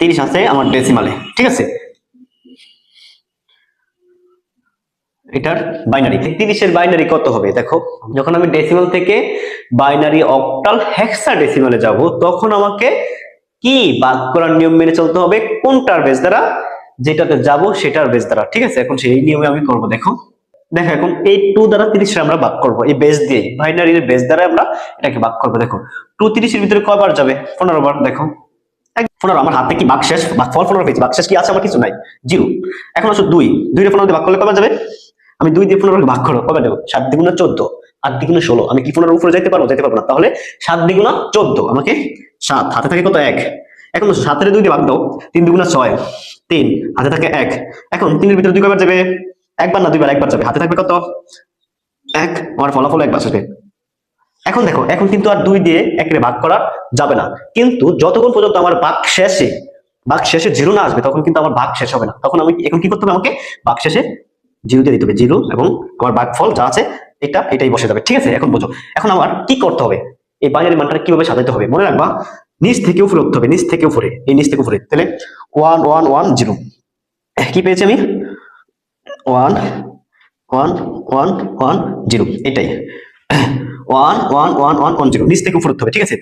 তিরিশ আছে আমার ডেসিমালে ঠিক আছে? এটার বাইনারি তিরিশের বাইনারি কত হবে? দেখো, যখন আমি ডেসিমাল থেকে বাইনারি অক্টাল হেক্সা ডেসিমালে যাব, তখন আমাকে কি বাদ করার নিয়ম মেনে চলতে হবে? কোনটার বেস দ্বারা? যেটাতে যাব সেটার বেস দ্বারা, ঠিক আছে? এখন সেই নিয়মে আমি করব, দেখো। দেখো, এখন এই টু দ্বারা তিরিশে আমরা ভাগ করব, এই বেস দিয়ে বাইনারির বেস দ্বারা আমরা এটাকে ভাগ করব, দেখো। টু তিরিশের ভিতরে কয়বার যাবে? পনেরো বার, দেখো। পনেরো আমার হাতে কি বাক শেষ? ফল পনেরো পেয়েছি বাক শেষ কি আছে? আমার কিছু নাই। জিরো। এখন আসো দুই। দুই পনেরো দিয়ে ভাগ করলে কয়বার যাবে? আমি দুই দিয়ে পনেরো ভাগ করো কবে দেবো সাত দ্বিগুণা চোদ্দ, আট দ্বিগুণা ষোলো। আমি কি পনেরো উপরে যেতে পারব? যেতে পারব না। তাহলে সাত দ্বিগুণা চোদ্দ, আমাকে সাত। হাতে থাকে কত? এক। এখন সাতের দুই দিয়ে ভাগ দাও। তিন দুগুণা ছয়। তিন, হাতে থাকে এক। এখন তিনের ভিতরে দুই কয়বার যাবে? একবার না দুইবার, একবার যাবে। হাতে থাকবে কত? এক। আমার ফলাফল একবার আসবে এখন দেখো, এখন কিন্তু আর দুই দিয়ে একরে ভাগ করা যাবে না। কিন্তু যতক্ষণ পর্যন্ত আমার ভাগ শেষে ভাগ শেষে জিরো না আসবে, তখন কিন্তু আমার ভাগ শেষ হবে না। তখন আমি এখন কি করতে হবে আমাকে? ভাগ শেষে জিরো দিয়ে দিতে হবে, জিরো এবং আমার ফল যা আছে, এটা, এটাই বসে যাবে ঠিক আছে? এখন বোঝো। এখন আমার কি করতে হবে? এই বাইনারি মানটা কীভাবে সাজাতে হবে? মনে রাখবা, নিচ থেকে উপরে উঠতে হবে, নিচ থেকে উপরে, এই নিচ থেকে উপরে। তাহলে ওয়ান ওয়ান ওয়ান জিরো কি পেয়েছি আমি? One one one one zero এটাই। One one one one one zero নিচ থেকে উপর হবে ঠিক আছে?